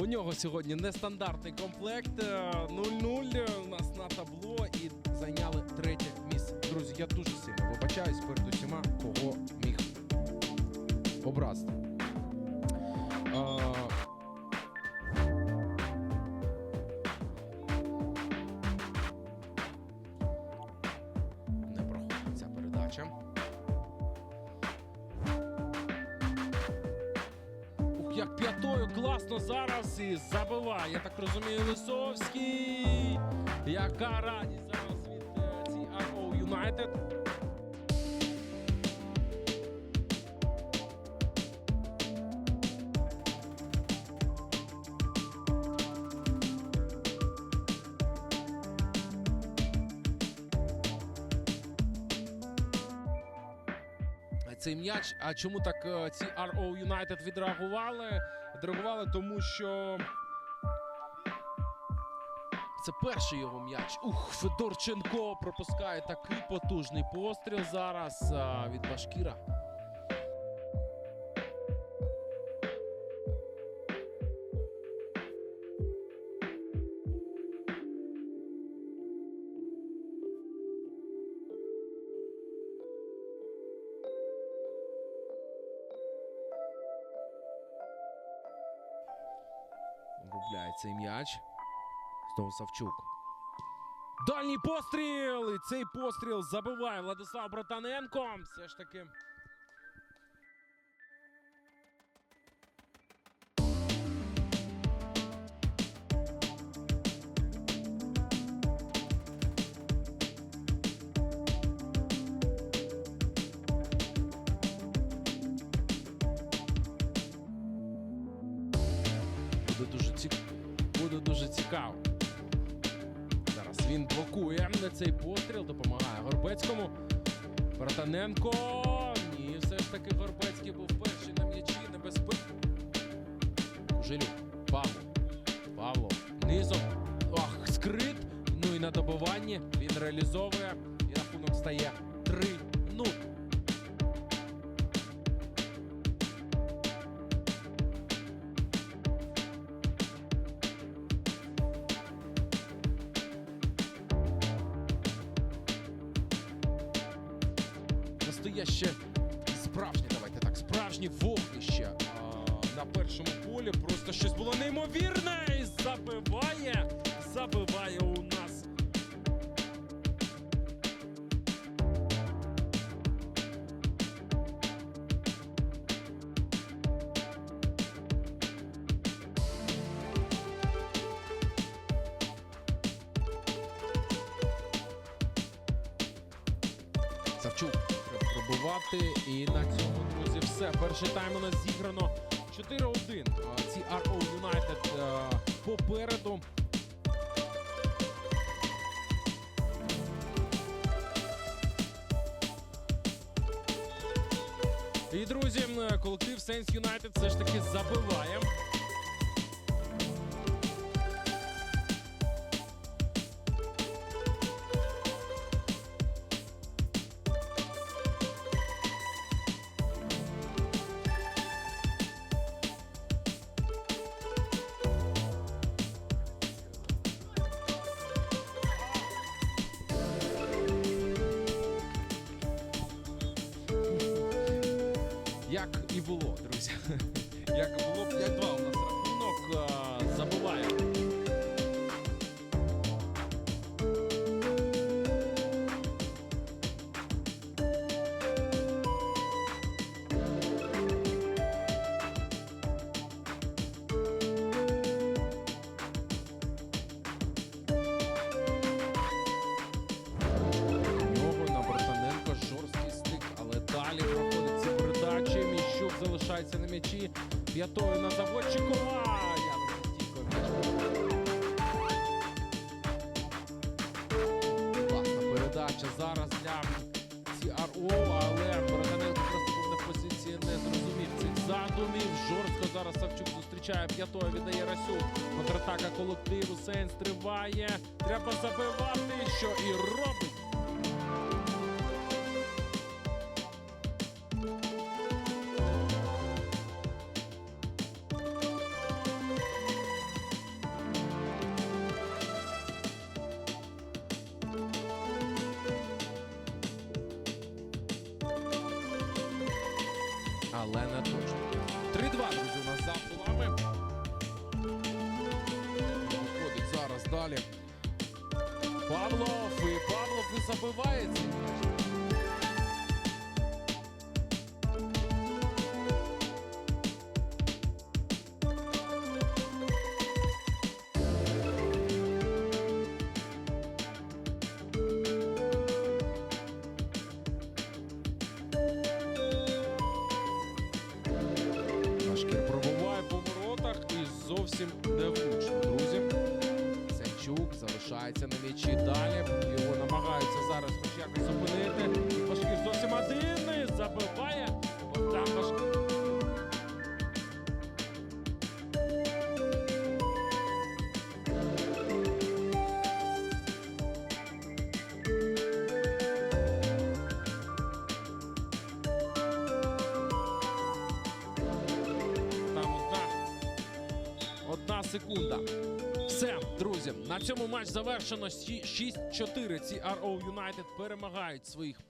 У нього сьогодні нестандартний комплект. Е, 0-0 у нас на табло і зайняли третє місце. Друзі, я дуже сильно вибачаюсь перед усіма, кого міг образити. Е, Не проходить ця передача. Як п'ятою класно зараз і забиває, я так розумію, Лисовський. Яка радість зараз від е, CRO United. Цей м'яч. А чому так е, ці RO United відреагували? Відреагували, тому що це перший його м'яч. Ух, Федорченко пропускає такий потужний постріл зараз а, від Башкіра. Обробляє цей м'яч. Знову Савчук. Дальній постріл! І цей постріл забиває Владислав Братаненко. Все ж таки. Буде дуже цік... буде дуже цікаво. Зараз він блокує на цей постріл, допомагає Горбецькому. Братаненко. Ні, все ж таки Горбецький був перший на м'ячі небезпеки. Кужилюк. Павло. Павло. Низом. Ах, скрит. Ну і на добиванні він реалізовує. І рахунок стає настояще справжнє, давайте так, справжнє вогнище на першому полі. Просто щось було неймовірне і забиває, забиває у нас. Савчук треба пробивати. І на цьому, друзі, все. Перший тайм у нас зіграно 4-1. Ці RO United е, попереду. І, друзі, м, колектив Saints United все ж таки забиває. Було, друзі. Як було Залишається на м'ячі. П'ятою на заводчикова. Класна передача зараз для CRO, але Братаненко просто був на позиції, не зрозумів цих задумів. Жорстко зараз Савчук зустрічає п'ятою, віддає Расюк. Контратака колективу Сенс триває. Треба забивати, що і робить. Але не точно. 3-2, друзі, у нас за вами. Виходить зараз далі. Павлов і Павлов і забиває залишається на м'ячі далі. Його намагаються зараз хоч якось зупинити. Башкір зовсім один і забиває. Богдан Башкір. Одна секунда. Все, друзі, на цьому матч завершено. Сі- 6-4. Ці RO United перемагають своїх